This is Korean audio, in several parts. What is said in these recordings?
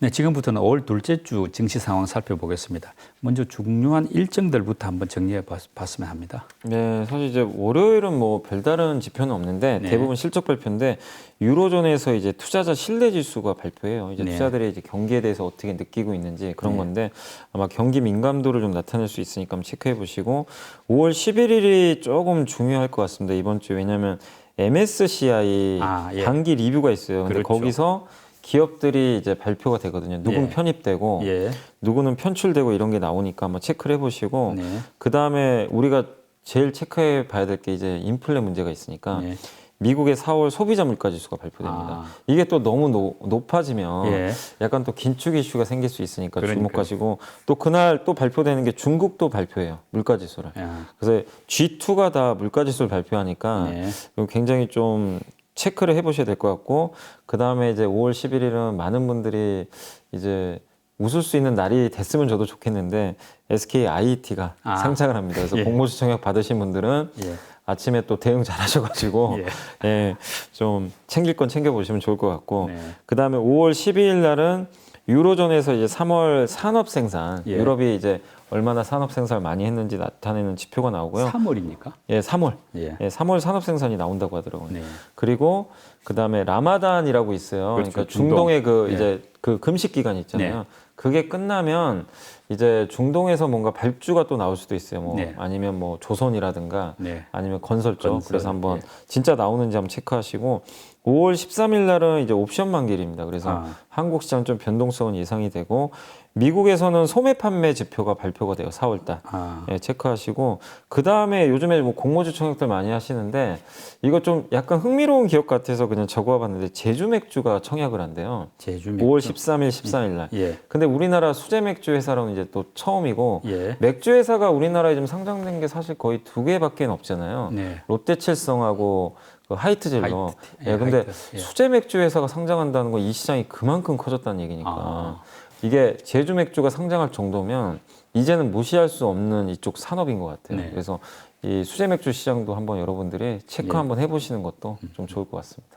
네, 지금부터는 5월 둘째 주 증시 상황 살펴보겠습니다. 먼저 중요한 일정들부터 한번 정리해 봤, 봤으면 합니다. 네, 사실 이제 월요일은 뭐 별다른 지표는 없는데 네. 대부분 실적 발표인데 유로존에서 이제 투자자 신뢰 지수가 발표해요. 이제 네. 투자들이 이제 경기에 대해서 어떻게 느끼고 있는지 그런 네. 건데 아마 경기 민감도를 좀 나타낼 수 있으니까 한번 체크해 보시고 5월 11일이 조금 중요할 것 같습니다. 이번 주에 왜냐하면 MSCI 아, 예. 단기 리뷰가 있어요. 근데 그렇죠. 거기서 기업들이 이제 발표가 되거든요. 누군 예. 편입되고 예. 누구는 편출되고 이런 게 나오니까 한번 체크를 해보시고 네. 그 다음에 우리가 제일 체크해 봐야 될 게 이제 인플레 문제가 있으니까 네. 미국의 4월 소비자 물가 지수가 발표됩니다. 아. 이게 또 너무 노- 높아지면 예. 약간 또 긴축 이슈가 생길 수 있으니까 그러니까요. 주목하시고 또 그날 또 발표되는 게 중국도 발표해요 물가 지수를. 야, 그래서 G2가 다 물가 지수를 발표하니까 네. 이거 굉장히 좀 체크를 해보셔야 될 것 같고 그 다음에 이제 5월 11일은 많은 분들이 이제 웃을 수 있는 날이 됐으면 저도 좋겠는데 SK IT가 아. 상장을 합니다. 그래서 예. 공모주 청약 받으신 분들은 예. 아침에 또 대응 잘 하셔가지고 예. 예, 좀 챙길 건 챙겨 보시면 좋을 것 같고 네. 그 다음에 5월 12일 날은 유로존에서 이제 3월 산업 생산 예. 유럽이 이제 얼마나 산업 생산을 많이 했는지 나타내는 지표가 나오고요. 3월입니까? 예, 3월. 예. 예, 3월 산업 생산이 나온다고 하더라고요. 네. 그리고 그다음에 라마단이라고 있어요. 그렇죠. 그러니까 중동. 중동의 그 예. 이제 그 금식 기간 있잖아요. 네. 그게 끝나면 이제 중동에서 뭔가 발주가 또 나올 수도 있어요. 뭐 네. 아니면 뭐 조선이라든가 네. 아니면 건설 쪽. 건설, 그래서 한번 예. 진짜 나오는지 한번 체크하시고 5월 13일 날은 이제 옵션 만기일입니다. 그래서 아. 한국 시장 좀 변동성은 예상이 되고 미국에서는 소매 판매 지표가 발표가 돼요. 4월 달. 아. 예, 체크하시고 그 다음에 요즘에 뭐 공모주 청약들 많이 하시는데 이거 좀 약간 흥미로운 기업 같아서 그냥 적어 봤는데 제주 맥주가 청약을 한대요. 제주 5월 맥주. 13일, 14일 날. 예. 근데 우리나라 수제 맥주 회사로는 이제 또 처음이고 예. 맥주 회사가 우리나라에 좀 상장된 게 사실 거의 두 개밖에 없잖아요. 네. 롯데칠성하고 그 하이트젤로. 하이트, 예, 예, 근데 하이트, 예. 수제 맥주 회사가 상장한다는 건 이 시장이 그만큼 커졌다는 얘기니까. 아. 이게 제주 맥주가 상장할 정도면 이제는 무시할 수 없는 이쪽 산업인 것 같아요. 네. 그래서 이 수제 맥주 시장도 한번 여러분들이 체크 예. 한번 해보시는 것도 좀 좋을 것 같습니다.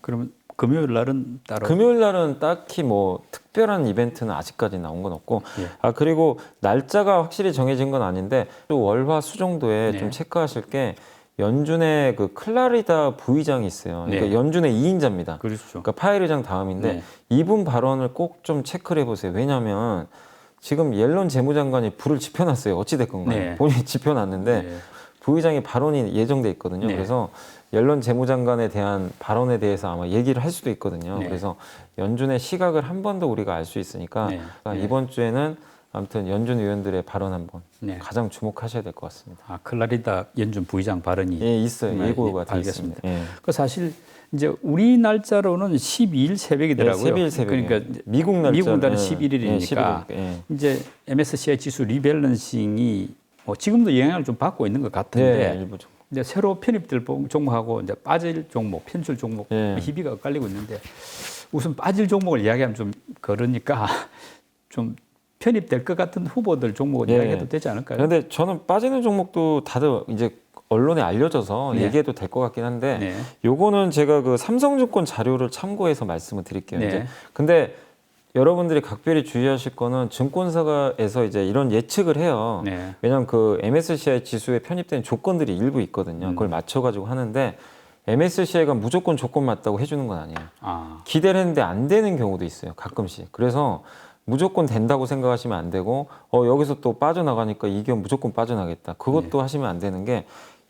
그러면 금요일 날은 따로 금요일 날은 딱히 뭐 특별한 이벤트는 아직까지 나온 건 없고 예. 아 그리고 날짜가 확실히 정해진 건 아닌데 또 월화 수 정도에 네. 좀 체크하실 게 연준의 그 클라리다 부의장이 있어요. 그러니까 네. 연준의 2인자입니다. 그렇죠. 그러니까 파일 의장 다음인데 네. 이분 발언을 꼭 좀 체크를 해보세요. 왜냐하면 지금 옐런 재무장관이 불을 지펴놨어요. 어찌 됐건 간에 네. 본인이 지펴놨는데 네. 부의장의 발언이 예정돼 있거든요. 네. 그래서 옐런 재무장관에 대한 발언에 대해서 아마 얘기를 할 수도 있거든요. 네. 그래서 연준의 시각을 한 번 더 우리가 알 수 있으니까 네. 아, 네. 이번 주에는 아무튼 연준 의원들의 발언 한번 네. 가장 주목하셔야 될 것 같습니다. 아, 클라리다 연준 부의장 발언이 예, 있어요. 네, 예고가 예, 돼 알겠습니다. 있습니다. 예. 그 사실 이제 우리 날짜로는 12일 새벽이더라고요. 네, 12일 새벽에. 그러니까 미국 날짜 미국 날은 예, 11일이니까 예, 11일. 예. 이제 MSCI 지수 리밸런싱이 뭐 지금도 영향을 좀 받고 있는 것 같은데 네, 일부 좀. 이제 새로 편입될 종- 종목하고 이제 빠질 종목, 편출 종목 예. 희비가 엇갈리고 있는데 우선 빠질 종목을 이야기하면 좀 그러니까 좀 편입될 것 같은 후보들 종목을 예. 이야기해도 되지 않을까요? 그런데 저는 빠지는 종목도 다들 이제 언론에 알려져서 네. 얘기해도 될 것 같긴 한데 네. 요거는 제가 그 삼성증권 자료를 참고해서 말씀을 드릴게요. 네. 이제 근데 여러분들이 각별히 주의하실 거는 증권사에서 이제 이런 예측을 해요. 네. 왜냐하면 그 MSCI 지수에 편입된 조건들이 일부 있거든요. 음. 그걸 맞춰가지고 하는데 MSCI가 무조건 조건 맞다고 해주는 건 아니에요. 아, 기대를 했는데 안 되는 경우도 있어요. 가끔씩. 그래서 무조건 된다고 생각하시면 안 되고 어 여기서 또 빠져나가니까 이 기업 무조건 빠져나겠다. 그것도 하시면 안 되는 게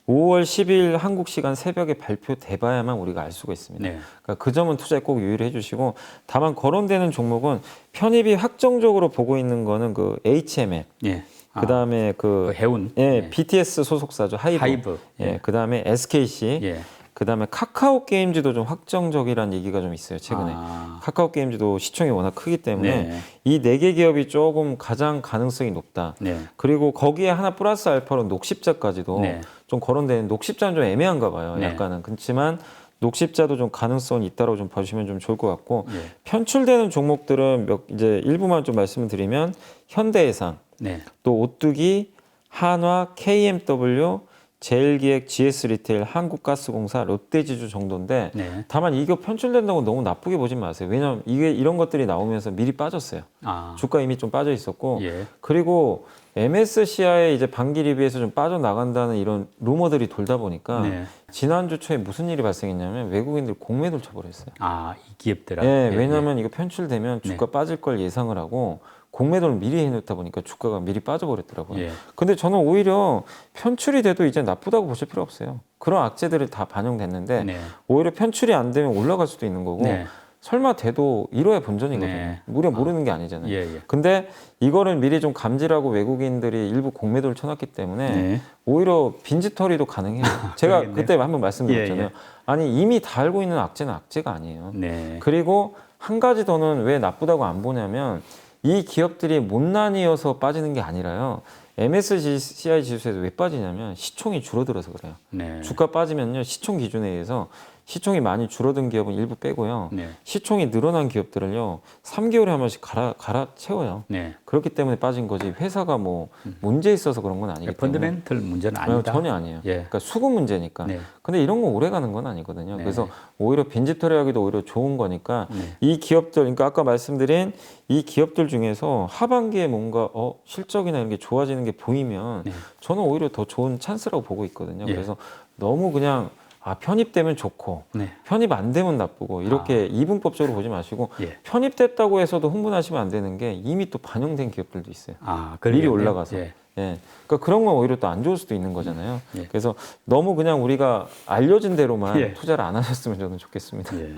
5월 10일 한국 시간 새벽에 발표돼봐야만 우리가 알 수가 있습니다. 네. 그러니까 그 점은 투자에 꼭 유의를 해주시고 다만 거론되는 종목은 편입이 확정적으로 보고 있는 거는 그 HML 예. 아, 그 다음에 그그 해운. 예, BTS 소속사죠 하이브, 하이브. 예, 그 다음에 SKC 예. 그 다음에 카카오 게임즈도 좀 확정적이라는 얘기가 좀 있어요 최근에 아, 카카오 게임즈도 시총이 워낙 크기 때문에 네. 이네 개 기업이 조금 가장 가능성이 높다. 네. 그리고 거기에 하나 플러스 알파로 녹십자까지도 네. 좀 거론되는 녹십자는 좀 애매한가 봐요. 네. 약간은 그렇지만 녹십자도 좀 가능성이 있다고 좀 봐주시면 좀 좋을 것 같고 예. 편출되는 종목들은 몇 이제 일부만 좀 말씀을 드리면 현대해상, 네. 또 오뚜기, 한화, KMW, 제일기획, GS리테일, 한국가스공사, 롯데지주 정도인데 네. 다만 이 기업 편출된다고 너무 나쁘게 보지 마세요. 왜냐하면 이게 이런 것들이 나오면서 미리 빠졌어요. 아. 주가 이미 좀 빠져 있었고 예. 그리고 MSCI의 이제 반기 리뷰에서 좀 빠져 나간다는 이런 루머들이 돌다 보니까 네. 지난주 초에 무슨 일이 발생했냐면 외국인들 공매도를 쳐버렸어요. 아, 이 기업들. 예, 왜냐하면 이거 편출되면 네. 주가 빠질 걸 예상을 하고 공매도를 미리 해놓다 보니까 주가가 미리 빠져버렸더라고요. 예. 근데 저는 오히려 편출이 돼도 이제 나쁘다고 보실 필요 없어요. 그런 악재들이 다 반영됐는데 네. 오히려 편출이 안 되면 올라갈 수도 있는 거고 네. 설마 돼도 1호의 본전이거든요. 네. 우리가 모르는 게 아니잖아요. 예, 예. 근데 이거를 미리 좀 감지하고 외국인들이 일부 공매도를 쳐놨기 때문에 네. 오히려 빈지털이도 가능해요. 제가 그러겠네요. 그때 한번 말씀드렸잖아요. 예, 예. 아니 이미 다 알고 있는 악재는 악재가 아니에요. 네. 그리고 한 가지 더는 왜 나쁘다고 안 보냐면 이 기업들이 못난이어서 빠지는 게 아니라요. MSCI 지수에서 왜 빠지냐면 시총이 줄어들어서 그래요. 네. 주가 빠지면요 시총 기준에 의해서 시총이 많이 줄어든 기업은 일부 빼고요. 네. 시총이 늘어난 기업들을요 3개월에 한 번씩 갈아 갈아 채워요. 네. 그렇기 때문에 빠진 거지 회사가 뭐 문제 있어서 그런 건 아니기 때문에 펀드멘털 문제는 어, 아니다. 전혀 아니에요. 예. 그러니까 수급 문제니까. 네. 근데 이런 거 오래 가는 건 아니거든요. 네. 그래서 오히려 빈지털이하기도 오히려 좋은 거니까 네. 이 기업들, 그러니까 아까 말씀드린 이 기업들 중에서 하반기에 뭔가 어 실적이나 이런 게 좋아지는 게 보이면 네. 저는 오히려 더 좋은 찬스라고 보고 있거든요. 예. 그래서 너무 그냥 아 편입되면 좋고 네. 편입 안 되면 나쁘고 이렇게 이분법적으로 보지 마시고 예. 편입됐다고 해서도 흥분하시면 안 되는 게 이미 또 반영된 기업들도 있어요. 아, 미리 그러겠네요. 올라가서. 예. 예. 그러니까 그런 건 오히려 또 안 좋을 수도 있는 거잖아요. 예. 그래서 너무 그냥 우리가 알려진 대로만 예. 투자를 안 하셨으면 저는 좋겠습니다. 예.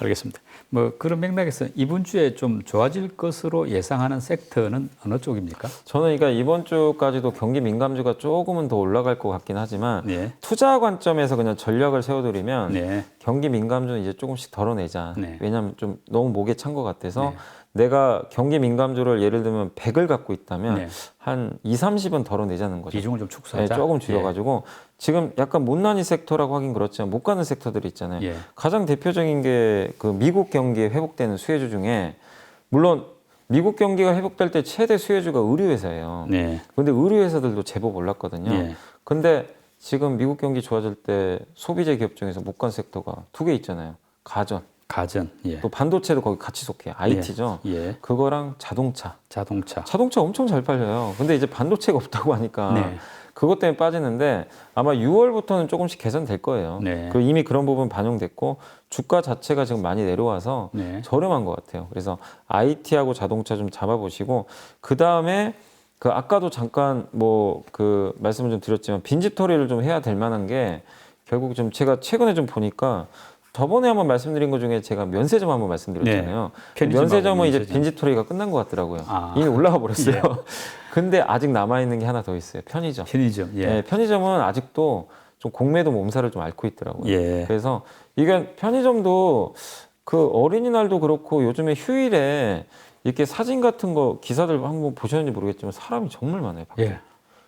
알겠습니다. 뭐 그런 맥락에서 이번 주에 좀 좋아질 것으로 예상하는 섹터는 어느 쪽입니까? 저는 그러니까 이번 주까지도 경기 민감주가 조금은 더 올라갈 것 같긴 하지만 네. 투자 관점에서 그냥 전략을 세워드리면 네. 경기 민감주는 이제 조금씩 덜어내자. 네. 왜냐하면 좀 너무 목에 찬 것 같아서 네. 내가 경기 민감주를 예를 들면 100을 갖고 있다면 네. 한 2, 30은 덜어내자는 거죠. 비중을 좀 네, 축소하자. 조금 줄여가지고 지금 약간 못난이 섹터라고 하긴 그렇지만 못 가는 섹터들이 있잖아요. 예. 예. 가장 대표적인 게 그 미국 경기에 회복되는 수혜주 중에 물론 미국 경기가 회복될 때 최대 수혜주가 의류회사예요. 네. 근데 의류회사들도 제법 올랐거든요. 예. 근데 지금 미국 경기 좋아질 때 소비재 기업 중에서 못 간 섹터가 두 개 있잖아요. 가전, 가전. 예. 또 반도체도 거기 같이 속해요. IT죠. 예. 그거랑 자동차. 자동차. 자동차 엄청 잘 팔려요. 근데 이제 반도체가 없다고 하니까 네. 그것 때문에 빠지는데 아마 6월부터는 조금씩 개선될 거예요. 네. 그 이미 그런 부분 반영됐고 주가 자체가 지금 많이 내려와서 네. 저렴한 것 같아요. 그래서 IT하고 자동차 좀 잡아보시고 그 다음에 그 아까도 잠깐 뭐 그 말씀을 좀 드렸지만 빈집털이를 좀 해야 될 만한 게 결국 좀 제가 최근에 좀 보니까 저번에 한번 말씀드린 것 중에 제가 면세점 한번 말씀드렸잖아요. 네. 면세점은 이제 면세점. 빈집털이가 끝난 것 같더라고요. 아. 이미 올라가 버렸어요. 근데 아직 남아 있는 게 하나 더 있어요. 편의점. 편의점. 예. 네, 편의점은 아직도 좀 공매도 몸살을 좀 앓고 있더라고요. 예. 그래서 이게 편의점도 그 어린이날도 그렇고 요즘에 휴일에 이렇게 사진 같은 거 기사들 한번 보셨는지 모르겠지만 사람이 정말 많아요. 밖에. 예.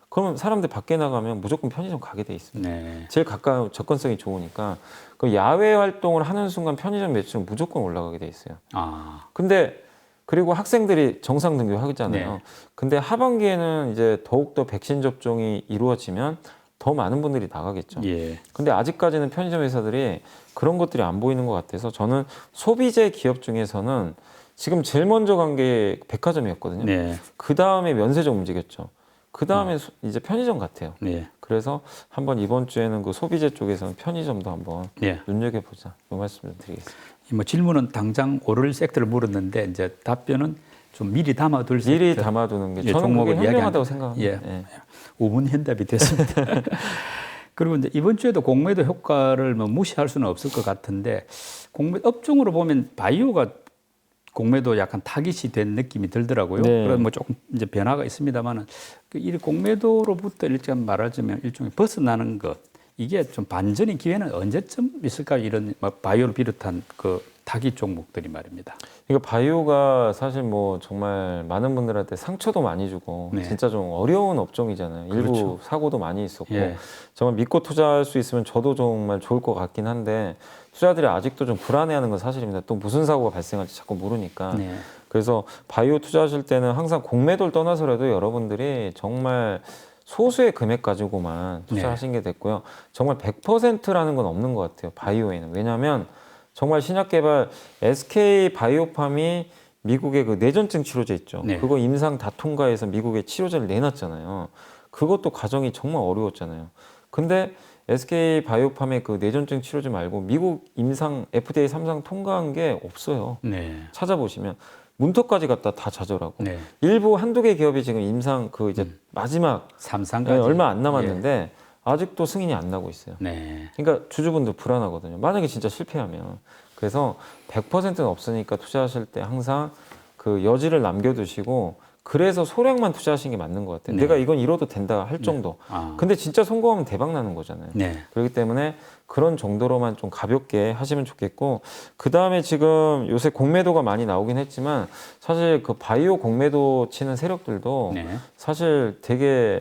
그러면 사람들 밖에 나가면 무조건 편의점 가게 돼 있습니다. 네. 제일 가까운 접근성이 좋으니까 그 야외 활동을 하는 순간 편의점 매출은 무조건 올라가게 돼 있어요. 아. 근데 그리고 학생들이 정상 등교 하잖아요. 네. 근데 하반기에는 이제 더욱더 백신 접종이 이루어지면 더 많은 분들이 나가겠죠. 예. 근데 아직까지는 편의점 회사들이 그런 것들이 안 보이는 것 같아서 저는 소비재 기업 중에서는 지금 제일 먼저 간 게 백화점이었거든요. 네. 그 다음에 면세점 움직였죠. 그 다음에 이제 편의점 같아요. 네. 그래서 한번 이번 주에는 그 소비재 쪽에서는 편의점도 한번 예. 눈여겨보자. 이 말씀을 드리겠습니다. 뭐 질문은 당장 오를 섹터를 물었는데 이제 답변은 좀 미리 담아둘 미리 섹터. 담아두는 게 예, 저는 종목을 그게 현명하다고 생각합니다. 예. 예. 우문현답이 됐습니다. 그리고 이제 이번 주에도 공매도 효과를 뭐 무시할 수는 없을 것 같은데 공매 업종으로 보면 바이오가 공매도 약간 타깃이 된 느낌이 들더라고요. 네. 그런 뭐 조금 이제 변화가 있습니다만은 그이 공매도로부터 일단 말하자면 일종의 벗어나는 것 이게 좀 반전의 기회는 언제쯤 있을까 이런 뭐 바이오를 비롯한 그 타깃 종목들이 말입니다. 이거 바이오가 사실 뭐 정말 많은 분들한테 상처도 많이 주고 네. 진짜 좀 어려운 업종이잖아요. 일부 그렇죠. 사고도 많이 있었고 예. 정말 믿고 투자할 수 있으면 저도 정말 좋을 것 같긴 한데 투자들이 아직도 좀 불안해하는 건 사실입니다. 또 무슨 사고가 발생할지 자꾸 모르니까. 네. 그래서 바이오 투자하실 때는 항상 공매도를 떠나서라도 여러분들이 정말 소수의 금액 가지고만 네. 투자하신 게 됐고요. 정말 100%라는 건 없는 것 같아요. 바이오에는. 왜냐하면 정말 신약 개발 SK 바이오팜이 미국의 그 뇌전증 치료제 있죠. 네. 그거 임상 다 통과해서 미국에 치료제를 내놨잖아요. 그것도 과정이 정말 어려웠잖아요. 근데 SK 바이오팜의 그 뇌전증 치료제 말고 미국 임상 FDA 3상 통과한 게 없어요. 네. 찾아보시면 문턱까지 갔다 다 좌절하고 네. 일부 한두 개 기업이 지금 임상 그 이제 음. 마지막 삼상까지 네, 얼마 안 남았는데 아직도 승인이 안 나고 있어요. 네. 그러니까 주주분들 불안하거든요. 만약에 진짜 실패하면 그래서 100%는 없으니까 투자하실 때 항상 그 여지를 남겨두시고 그래서 소량만 투자하시는 게 맞는 것 같아요. 네. 내가 이건 이뤄도 된다 할 정도. 아. 근데 진짜 성공하면 대박 나는 거잖아요. 네. 그렇기 때문에 그런 정도로만 좀 가볍게 하시면 좋겠고 그 다음에 지금 요새 공매도가 많이 나오긴 했지만 사실 그 바이오 공매도 치는 세력들도 네. 사실 되게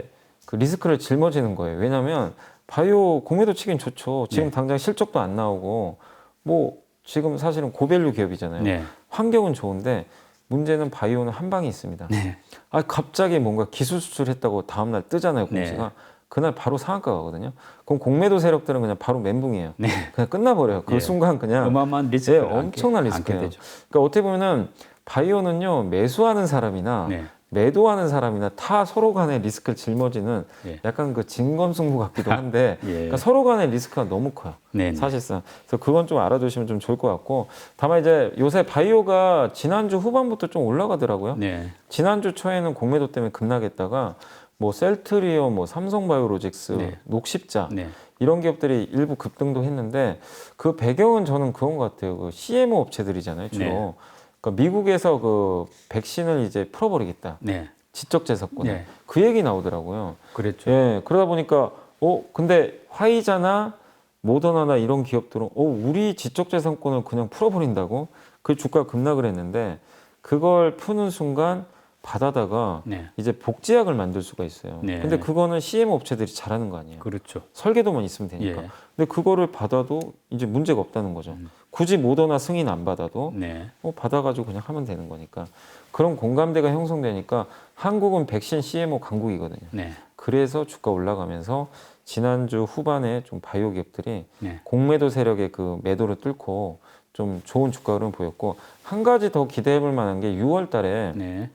그 리스크를 짊어지는 거예요. 왜냐하면 바이오 공매도 치긴 좋죠. 지금 네. 당장 실적도 안 나오고 뭐 지금 사실은 고밸류 기업이잖아요. 네. 환경은 좋은데 문제는 바이오는 한 방이 있습니다. 네. 아 갑자기 뭔가 기술 수출했다고 다음 날 뜨잖아요 네. 공시가 그날 바로 상한가 가거든요. 그럼 공매도 세력들은 그냥 바로 멘붕이에요. 네. 그냥 끝나버려요. 그 예. 순간 그냥 어마어마한 리스크. 네, 엄청난 리스크예요. 그러니까 어떻게 보면은 바이오는요 매수하는 사람이나 네. 매도하는 사람이나 다 서로 간의 리스크를 짊어지는 예. 약간 그 진검승부 같기도 한데 예. 그러니까 서로 간의 리스크가 너무 커요. 네. 네. 사실상 그래서 그건 좀 알아두시면 좀 좋을 것 같고 다만 이제 요새 바이오가 지난주 후반부터 좀 올라가더라고요. 네. 지난주 초에는 공매도 때문에 급락했다가 뭐 셀트리온, 뭐 삼성바이오로직스, 네. 녹십자 네. 이런 기업들이 일부 급등도 했는데 그 배경은 저는 그런 것 같아요. 그 CMO 업체들이잖아요, 주로. 네. 그러니까 미국에서 그 백신을 이제 풀어버리겠다. 네. 지적 재산권. 네. 그 얘기 나오더라고요. 그랬죠. 예, 그러다 보니까 어 근데 화이자나 모더나나 이런 기업들은 어 우리 지적 재산권을 그냥 풀어버린다고 그 주가 급락을 했는데 그걸 푸는 순간 받아다가 네. 이제 복제약을 만들 수가 있어요. 네. 근데 그거는 CM 업체들이 잘하는 거 아니에요. 그렇죠. 설계도만 있으면 되니까. 예. 근데 그거를 받아도 이제 문제가 없다는 거죠. 음. 굳이 모더나 승인 안 받아도 네. 어, 받아가지고 그냥 하면 되는 거니까 그런 공감대가 형성되니까 한국은 백신 CMO 강국이거든요. 네. 그래서 주가 올라가면서 지난주 후반에 좀 바이오 기업들이 네. 공매도 세력의 그 매도를 뚫고 좀 좋은 주가 흐름 보였고 한 가지 더 기대해 볼 만한 게 6월 달에 네.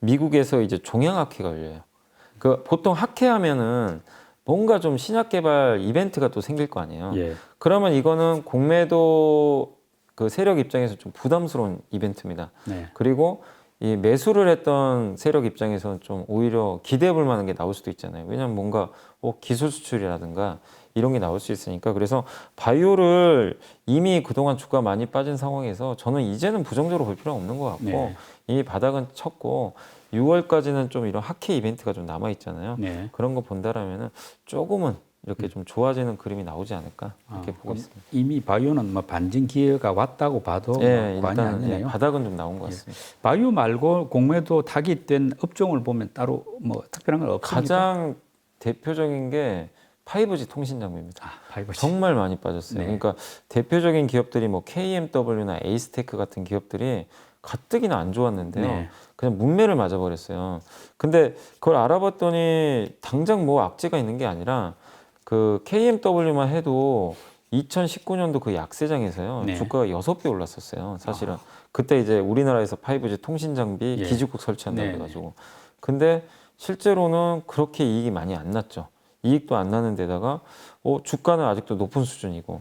미국에서 이제 종양 학회가 열려요. 그 보통 학회 하면은 뭔가 좀 신약 개발 이벤트가 또 생길 거 아니에요. 예. 그러면 이거는 공매도 그 세력 입장에서 좀 부담스러운 이벤트입니다. 네. 그리고 이 매수를 했던 세력 입장에서는 좀 오히려 기대해 볼 만한 게 나올 수도 있잖아요. 왜냐하면 뭔가 어, 기술 수출이라든가 이런 게 나올 수 있으니까 그래서 바이오를 이미 그동안 주가 많이 빠진 상황에서 저는 이제는 부정적으로 볼 필요는 없는 것 같고 네. 이미 바닥은 쳤고 6월까지는 좀 이런 학회 이벤트가 좀 남아 있잖아요. 네. 그런 거 본다라면은 조금은 이렇게 좀 좋아지는 그림이 나오지 않을까 이렇게 아, 보고 있습니다. 이미 바이오는 뭐 반증 기회가 왔다고 봐도 예, 뭐 과언이 일단 예, 아니네요. 바닥은 좀 나온 것 같습니다. 바이오 말고 공매도 타깃된 업종을 보면 따로 뭐 특별한 건 없습니까? 가장 대표적인 게 5G 통신 장비입니다. 아, 파이버 정말 많이 빠졌어요. 네. 그러니까 대표적인 기업들이 뭐 KMW나 에이스테크 같은 기업들이 가뜩이나 안 좋았는데요. 네. 그냥 문매를 맞아버렸어요. 근데 그걸 알아봤더니 당장 뭐 악재가 있는 게 아니라 그 KMW만 해도 2019년도 그 약세장에서요 네. 주가가 여섯 배 올랐었어요. 사실은 그때 이제 우리나라에서 5G 통신 장비 예. 기지국 설치한다고 네, 해가지고 근데 실제로는 그렇게 이익이 많이 안 났죠. 이익도 안 나는 데다가 어, 주가는 아직도 높은 수준이고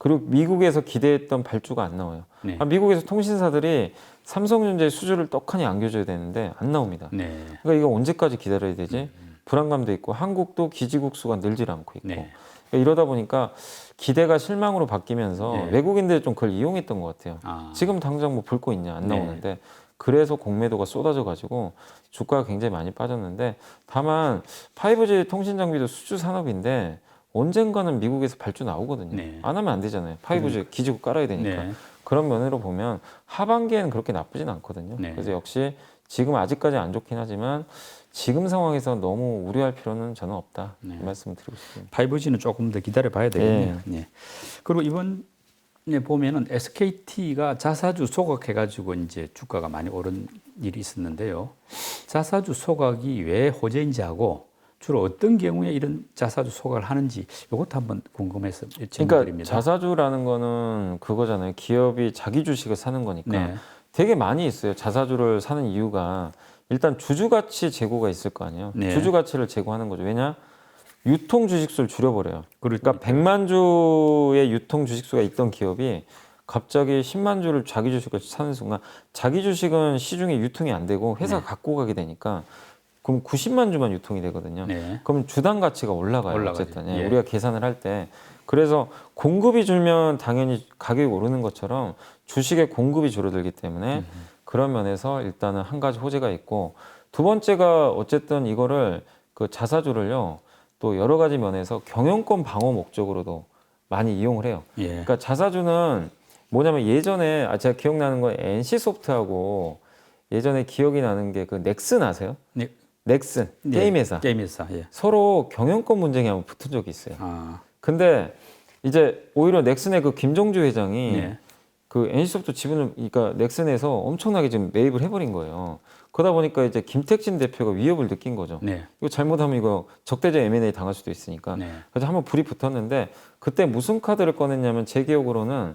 그리고 미국에서 기대했던 발주가 안 나와요. 네. 아, 미국에서 통신사들이 삼성전자의 수주를 떡하니 안겨줘야 되는데 안 나옵니다. 네. 그러니까 이거 언제까지 기다려야 되지? 불안감도 있고 한국도 기지국 수가 늘질 않고 있고 네. 그러니까 이러다 보니까 기대가 실망으로 바뀌면서 네. 외국인들이 좀 그걸 이용했던 것 같아요. 아, 지금 당장 뭐 볼 거 있냐 안 네. 나오는데 그래서 공매도가 쏟아져 가지고 주가가 굉장히 많이 빠졌는데 다만 5G 통신 장비도 수주 산업인데 언젠가는 미국에서 발주 나오거든요. 네. 안 하면 안 되잖아요. 5G 기지국 깔아야 되니까. 네. 그런 면으로 보면 하반기에는 그렇게 나쁘진 않거든요. 네. 그래서 역시 지금 아직까지 안 좋긴 하지만 지금 상황에서 너무 우려할 필요는 저는 없다. 네. 이 말씀 드리고 싶습니다. 5G는 조금 더 기다려 봐야 되겠네요. 네. 그리고 이번 에 보면은 SKT가 자사주 소각해 가지고 이제 주가가 많이 오른 일이 있었는데요. 자사주 소각이 왜 호재인지 하고 주로 어떤 경우에 이런 자사주 소각을 하는지 이것도 한번 궁금해서 그러니까 질문드립니다. 자사주라는 거는 그거잖아요. 기업이 자기 주식을 사는 거니까 네. 되게 많이 있어요. 자사주를 사는 이유가 일단 주주 가치 제고가 있을 거 아니에요. 네. 주주 가치를 제고하는 거죠. 왜냐? 유통 주식수를 줄여버려요. 그러니까 그러니까 100만 주의 유통 주식수가 있던 기업이 갑자기 10만 주를 자기 주식을 사는 순간 자기 주식은 시중에 유통이 안 되고 회사가 갖고 가게 되니까 그럼 90만 주만 유통이 되거든요. 네. 그럼 주당 가치가 올라가요. 올라가죠. 어쨌든 예, 예. 우리가 계산을 할 때 그래서 공급이 줄면 당연히 가격이 오르는 것처럼 주식의 공급이 줄어들기 때문에 그런 면에서 일단은 한 가지 호재가 있고 두 번째가 어쨌든 이거를 그 자사주를요 또 여러 가지 면에서 경영권 방어 목적으로도 많이 이용을 해요. 예. 그러니까 자사주는 뭐냐면 예전에 아 제가 기억나는 건 NC 소프트하고 예전에 기억이 나는 게 그 넥슨 아세요? 네. 넥슨 네. 게임 회사 게임 회사. 예. 서로 경영권 분쟁이 한번 붙은 적이 있어요. 아. 근데 이제 오히려 넥슨의 그 김종주 회장이 네. 그 NC소프트 지분을 그러니까 넥슨에서 엄청나게 지금 매입을 해버린 거예요. 그러다 보니까 이제 김택진 대표가 위협을 느낀 거죠. 네. 이거 잘못하면 이거 적대적 M&A 당할 수도 있으니까. 네. 그래서 한번 불이 붙었는데 그때 무슨 카드를 꺼냈냐면 제 기억으로는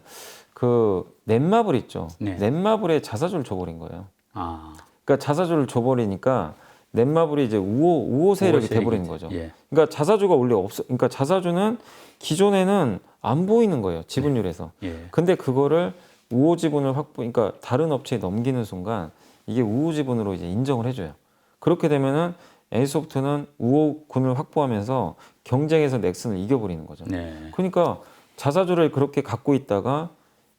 그 넷마블 있죠. 네. 넷마블에 자사주를 줘버린 거예요. 아. 그러니까 자사주를 줘버리니까 넷마블이 이제 우호 우호 세력이 돼 버리는 거죠. 예. 그러니까 자사주가 원래 없어. 그러니까 자사주는 기존에는 안 보이는 거예요. 지분율에서. 예. 근데 그거를 우호 지분을 확보, 그러니까 다른 업체에 넘기는 순간 이게 우호 지분으로 이제 인정을 해 줘요. 그렇게 되면은 N소프트는 우호군을 확보하면서 경쟁에서 넥슨을 이겨 버리는 거죠. 네. 그러니까 자사주를 그렇게 갖고 있다가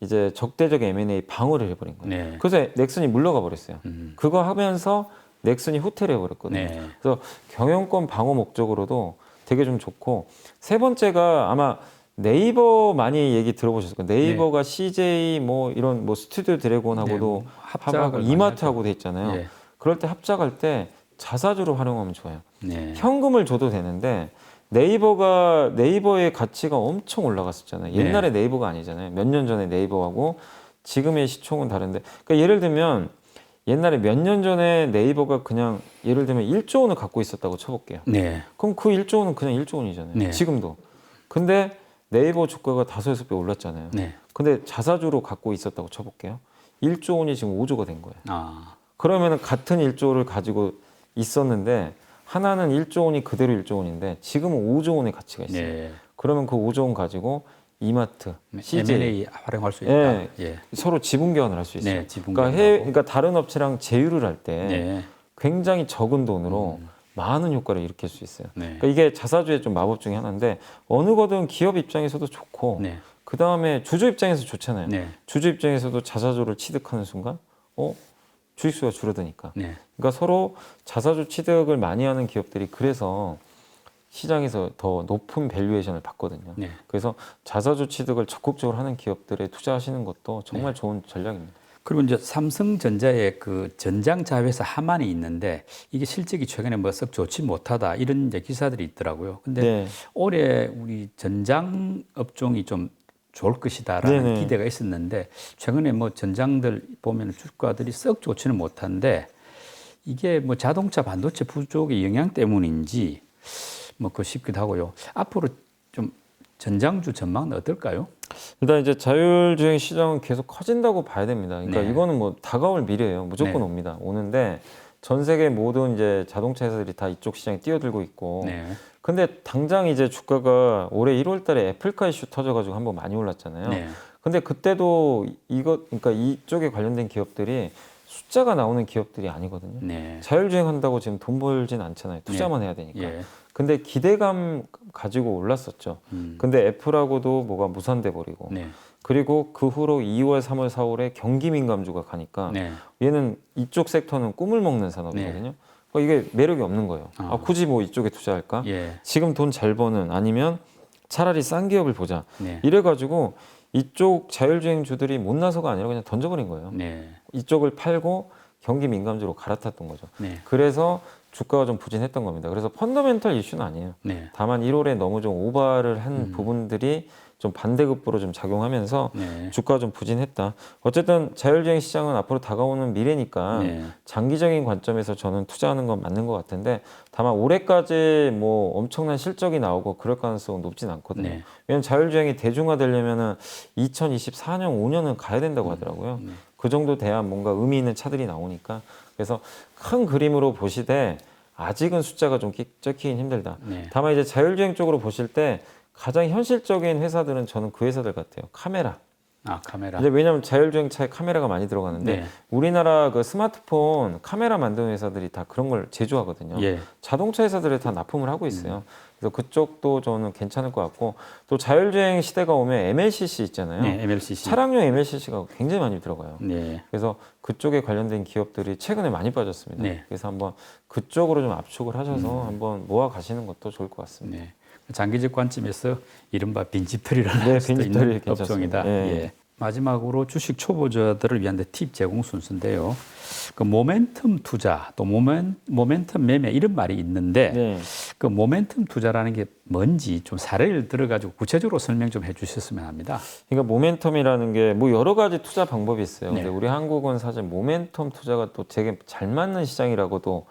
이제 적대적 M&A 방어를 해버린 거예요. 네. 그래서 넥슨이 물러가 버렸어요. 음. 그거 하면서 넥슨이 후퇴를 해버렸거든요. 네. 그래서 경영권 방어 목적으로도 되게 좀 좋고 세 번째가 아마 네이버 많이 얘기 들어보셨을 거예요. 네이버가 CJ 뭐 이런 뭐 스튜디오 드래곤하고도 네, 합작하고 합작을 많이 이마트하고 돼 있잖아요. 예. 그럴 때 합작할 때 자사주로 활용하면 좋아요. 네. 현금을 줘도 되는데 네이버가 네이버의 가치가 엄청 올라갔었잖아요. 네. 옛날에 네 이버가 아니잖아요. 몇 년 전에 네이버하고 지금의 시총은 다른데. 그러니까 예를 들면 옛날에 몇 년 전에 네이버가 그냥 예를 들면 1조 원을 갖고 있었다고 쳐볼게요. 네. 그럼 그 1조 원은 그냥 1조 원이잖아요. 네. 지금도. 근데 네이버 주가가 다섯 여섯 배 올랐잖아요. 네. 근데 자사주로 갖고 있었다고 쳐볼게요. 1조 원이 지금 5조가 된 거예요. 아. 그러면은 같은 1조를 가지고 있었는데 하나는 1조 원이 그대로 1조 원인데 지금은 5조 원의 가치가 있어요. 네. 그러면 그 5조 원 가지고 이마트, CJ M&A 활용할 수 있다. 예. 예. 서로 지분 교환을 할 수 있어요. 네, 지분 그러니까, 교환하고. 해, 그러니까 다른 업체랑 제휴를 할 때 네. 굉장히 적은 돈으로 많은 효과를 일으킬 수 있어요. 네. 그러니까 이게 자사주의 좀 마법 중에 하나인데 어느 거든 기업 입장에서도 좋고 네. 그 다음에 주주 입장에서 좋잖아요. 네. 주주 입장에서도 자사주를 취득하는 순간 어 주식수가 줄어드니까. 네. 그러니까 서로 자사주 취득을 많이 하는 기업들이 그래서 시장에서 더 높은 밸류에이션을 받거든요. 네. 그래서 자사주 취득을 적극적으로 하는 기업들에 투자하시는 것도 정말 네. 좋은 전략입니다. 그리고 이제 삼성전자의 그 전장 자회사 하만이 있는데 이게 실적이 최근에 뭐 썩 좋지 못하다 이런 이제 기사들이 있더라고요. 근데 네. 올해 우리 전장 업종이 좀 좋을 것이다라는 네네. 기대가 있었는데 최근에 뭐 전장들 보면 주가들이 썩 좋지는 못한데 이게 뭐 자동차 반도체 부족의 영향 때문인지 뭐그 싶기도 하고요. 앞으로 좀 전장주 전망은 어떨까요? 일단 이제 자율주행 시장은 계속 커진다고 봐야 됩니다. 그러니까 네. 이거는 뭐 다가올 미래예요. 무조건 네. 옵니다. 오는데 전 세계 모든 이제 자동차 회사들이 다 이쪽 시장에 뛰어들고 있고 네. 근데 당장 이제 주가가 올해 1월 달에 애플카 이슈 터져가지고 한번 많이 올랐잖아요. 네. 근데 그때도 이거 그러니까 이쪽에 관련된 기업들이 숫자가 나오는 기업들이 아니거든요. 네. 자율주행 한다고 지금 돈 벌진 않잖아요. 투자만 해야 되니까. 예. 근데 기대감 가지고 올랐었죠. 음. 근데 애플하고도 뭐가 무산돼 버리고 네. 그리고 그 후로 2월, 3월, 4월에 경기 민감주가 가니까 네. 얘는 이쪽 섹터는 꿈을 먹는 산업이거든요. 그러니까 이게 매력이 없는 거예요. 아. 아, 굳이 뭐 이쪽에 투자할까? 예. 지금 돈 잘 버는 아니면 차라리 싼 기업을 보자. 네. 이래가지고 이쪽 자율주행주들이 못 나서가 아니라 그냥 던져버린 거예요. 네. 이쪽을 팔고 경기 민감주로 갈아탔던 거죠. 네. 그래서 주가가 좀 부진했던 겁니다. 그래서 펀더멘털 이슈는 아니에요. 네. 다만 1월에 너무 좀 오버를 한 음. 부분들이 좀 반대급부로 좀 작용하면서 네. 주가가 좀 부진했다. 어쨌든 자율주행 시장은 앞으로 다가오는 미래니까 네. 장기적인 관점에서 저는 투자하는 건 맞는 것 같은데 다만 올해까지 뭐 엄청난 실적이 나오고 그럴 가능성은 높진 않거든요. 네. 왜냐하면 자율주행이 대중화되려면은 2024년 5년은 가야 된다고 하더라고요. 네. 그 정도 돼야 뭔가 의미 있는 차들이 나오니까 그래서 큰 그림으로 보시되 아직은 숫자가 좀 끼- 찍히긴 힘들다. 네. 다만 이제 자율주행 쪽으로 보실 때 가장 현실적인 회사들은 저는 그 회사들 같아요. 카메라. 아 카메라. 이제 왜냐하면 자율주행 차에 카메라가 많이 들어가는데 네. 우리나라 그 스마트폰 카메라 만드는 회사들이 다 그런 걸 제조하거든요. 예. 자동차 회사들이 다 납품을 하고 있어요. 그래서 그쪽도 저는 괜찮을 것 같고 또 자율주행 시대가 오면 MLCC 있잖아요. 네. MLCC. 차량용 MLCC가 굉장히 많이 들어가요. 네. 그래서 그쪽에 관련된 기업들이 최근에 많이 빠졌습니다. 네. 음. 그래서 한번 그쪽으로 좀 압축을 하셔서 한번 모아 가시는 것도 좋을 것 같습니다. 네. 장기적 관점에서 이른바 빈집털이라는 네, 빈집털이. 업종이다. 예. 예. 마지막으로 주식 초보자들을 위한 팁 제공 순서인데요. 그 모멘텀 투자 또 모멘, 모멘텀 매매 이런 말이 있는데 네. 그 모멘텀 투자라는 게 뭔지 좀 사례를 들어가지고 구체적으로 설명 좀 해주셨으면 합니다. 그러니까 모멘텀이라는 게 뭐 여러 가지 투자 방법이 있어요. 네. 근데 우리 한국은 사실 모멘텀 투자가 또 되게 잘 맞는 시장이라고도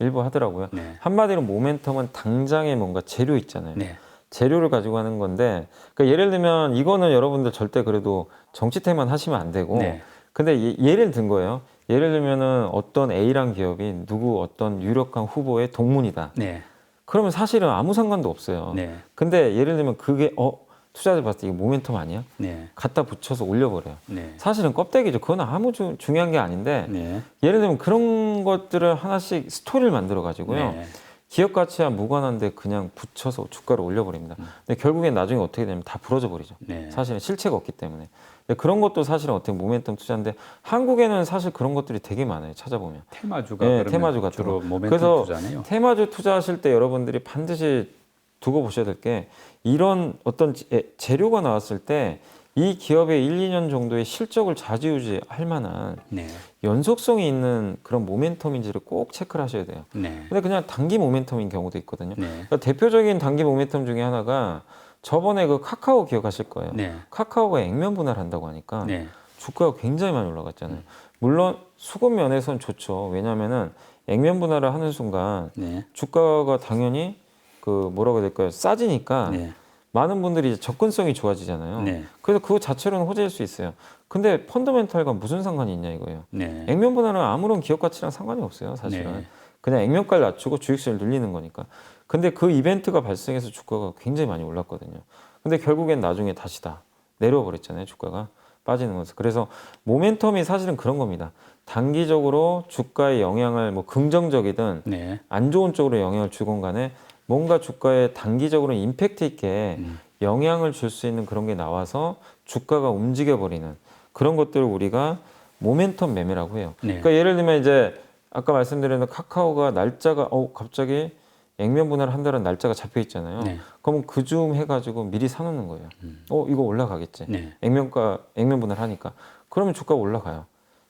일부 하더라고요. 네. 한마디로 모멘텀은 당장에 뭔가 재료 있잖아요. 네. 재료를 가지고 하는 건데, 그러니까 예를 들면 이거는 여러분들 절대 그래도 정치태만 하시면 안 되고, 네. 근데 예- 예를 든 거예요. 예를 들면은 어떤 A란 기업이 누구 어떤 유력한 후보의 동문이다. 네. 그러면 사실은 아무 상관도 없어요. 네. 근데 예를 들면 그게 어 투자자 봤을 때 이거 모멘텀 아니야? 네. 갖다 붙여서 올려버려요. 네. 사실은 껍데기죠. 그건 아무 주- 중요한 게 아닌데 네. 예를 들면 그런 것들을 하나씩 스토리를 만들어 가지고요. 네. 기업 가치와 무관한데 그냥 붙여서 주가를 올려버립니다. 근데 결국엔 나중에 어떻게 되면 다 부러져 버리죠. 음. 네. 사실은 실체가 없기 때문에. 근데 그런 것도 사실은 어떻게 모멘텀 투자인데 한국에는 사실 그런 것들이 되게 많아요. 찾아보면. 테마주가 네, 테마주 같은 주로 거. 모멘텀 그래서 투자네요. 테마주 투자하실 때 여러분들이 반드시 두고 보셔야 될 게 이런 어떤 재- 재료가 나왔을 때 이 기업의 1, 2년 정도의 실적을 좌지우지할 만한 네. 연속성이 있는 그런 모멘텀인지를 꼭 체크를 하셔야 돼요. 네. 근데 그냥 단기 모멘텀인 경우도 있거든요. 네. 그러니까 대표적인 단기 모멘텀 중에 하나가 저번에 그 카카오 기억하실 거예요. 네. 카카오가 액면 분할한다고 하니까 네. 주가가 굉장히 많이 올라갔잖아요. 물론 수급 면에선 좋죠. 왜냐하면은 액면 분할을 하는 순간 네. 주가가 당연히 그 뭐라고 해야 될까요? 싸지니까 네. 많은 분들이 이제 접근성이 좋아지잖아요. 네. 그래서 그거 자체로는 호재일 수 있어요. 근데 펀더멘탈과 무슨 상관이 있냐 이거예요. 네. 액면 분할은 아무런 기업 가치랑 상관이 없어요, 사실은. 네. 그냥 액면가를 낮추고 주익수를 늘리는 거니까. 근데 그 이벤트가 발생해서 주가가 굉장히 많이 올랐거든요. 근데 결국엔 나중에 다시 다 내려와 버렸잖아요, 주가가. 빠지는 것을. 그래서 모멘텀이 사실은 그런 겁니다. 단기적으로 주가에 영향을 뭐 긍정적이든 네. 안 좋은 쪽으로 영향을 주건 간에 뭔가 주가에 단기적으로 임팩트 있게 음. 영향을 줄 수 있는 그런 게 나와서 주가가 움직여 버리는 그런 것들을 우리가 모멘텀 매매라고 해요. 네. 그러니까 예를 들면 이제 아까 말씀드린 카카오가 날짜가 어 갑자기 액면 분할을 한다는 날짜가 잡혀 있잖아요. 네. 그러면 그줌 해가지고 미리 사놓는 거예요. 어 이거 올라가겠지. 네. 액면가 액면 분할 하니까 그러면 주가 가 올라가요.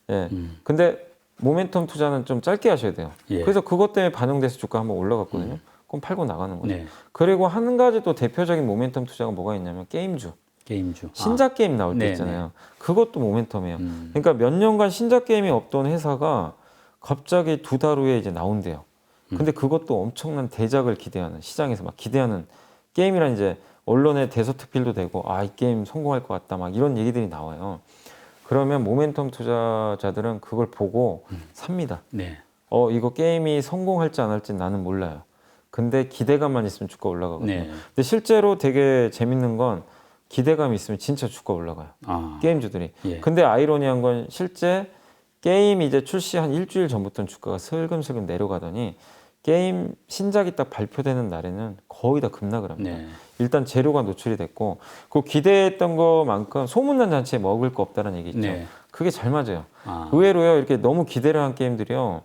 예. 음. 근데 모멘텀 투자는 좀 짧게 하셔야 돼요. 예. 그래서 그것 때문에 반영돼서 주가 한번 올라갔거든요. 그럼 팔고 나가는 거죠. 네. 그리고 한 가지 또 대표적인 모멘텀 투자가 뭐가 있냐면 게임주. 게임주. 신작 게임 나올 때 네, 있잖아요. 그것도 모멘텀이에요. 음. 그러니까 몇 년간 신작 게임이 없던 회사가 갑자기 두 달 후에 이제 나온대요. 음. 근데 그것도 엄청난 대작을 기대하는 시장에서 막 기대하는 게임이란 이제 언론의 대서특필도 되고 아 이 게임 성공할 것 같다 막 이런 얘기들이 나와요. 그러면 모멘텀 투자자들은 그걸 보고 음. 삽니다. 네. 어 이거 게임이 성공할지 안 할지 나는 몰라요. 근데 기대감만 있으면 주가 올라가거든요. 네. 근데 실제로 되게 재밌는 건 기대감이 있으면 진짜 주가 올라가요. 아. 게임주들이. 예. 근데 아이러니한 건 실제 게임 이제 출시 한 일주일 전부터는 주가가 슬금슬금 내려가더니 게임 신작이 딱 발표되는 날에는 거의 다 급락을 합니다. 네. 일단 재료가 노출이 됐고 그 기대했던 것만큼 소문난 잔치에 먹을 거 없다는 얘기 있죠. 네. 그게 잘 맞아요. 아. 의외로요 이렇게 너무 기대를 한 게임들이요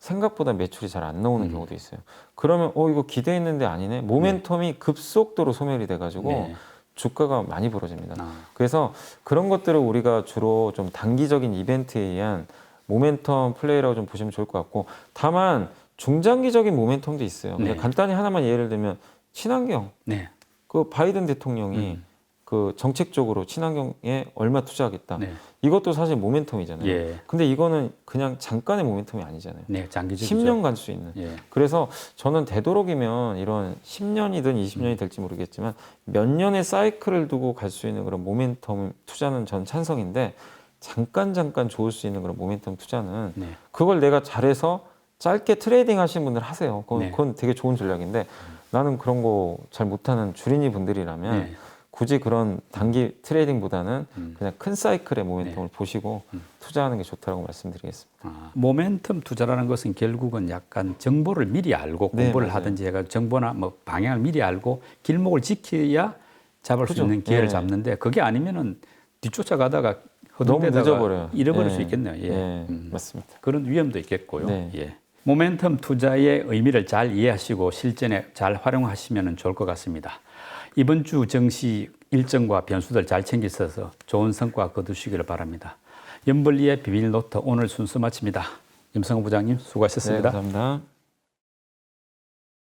생각보다 매출이 잘 안 나오는 음. 경우도 있어요. 그러면 어 이거 기대했는데 아니네. 모멘텀이 급속도로 소멸이 돼가지고 네. 주가가 많이 벌어집니다. 아. 그래서 그런 것들을 우리가 주로 좀 단기적인 이벤트에 의한 모멘텀 플레이라고 좀 보시면 좋을 것 같고 다만 중장기적인 모멘텀도 있어요. 네. 간단히 하나만 예를 들면 친환경 네. 그 바이든 대통령이 음. 그 정책적으로 친환경에 얼마 투자하겠다. 네. 이것도 사실 모멘텀이잖아요. 예. 근데 이거는 그냥 잠깐의 모멘텀이 아니잖아요. 네, 장기적이죠. 10년 갈 수 있는. 예. 그래서 저는 되도록이면 이런 10년이든 20년이 될지 모르겠지만 몇 년의 사이클을 두고 갈 수 있는 그런 모멘텀 투자는 전 찬성인데 잠깐 잠깐 좋을 수 있는 그런 모멘텀 투자는 네. 그걸 내가 잘해서 짧게 트레이딩 하시는 분들 하세요. 그건, 네. 그건 되게 좋은 전략인데 나는 그런 거 잘 못하는 주린이 분들이라면 네. 굳이 그런 단기 트레이딩보다는 음. 그냥 큰 사이클의 모멘텀을 보시고 음. 투자하는 게 좋다고 말씀드리겠습니다. 아, 모멘텀 투자라는 것은 결국은 약간 정보를 미리 알고 네, 공부를 맞아요. 하든지 해가 정보나 뭐 방향을 미리 알고 길목을 지켜야 잡을 수 그죠. 있는 기회를 네. 잡는데 그게 아니면은 뒤쫓아가다가 너무 허둥대다가 늦어버려요. 잃어버릴 예. 수 있겠네요. 예. 예, 음. 맞습니다. 그런 위험도 있겠고요. 네. 예. 모멘텀 투자의 의미를 잘 이해하시고 실전에 잘 활용하시면 좋을 것 같습니다. 이번 주 증시 일정과 변수들 잘 챙기셔서 좋은 성과 거두시기를 바랍니다. 연벌리의 비밀 노트 오늘 순서 마칩니다. 임성호 부장님 네, 수고하셨습니다. 감사합니다.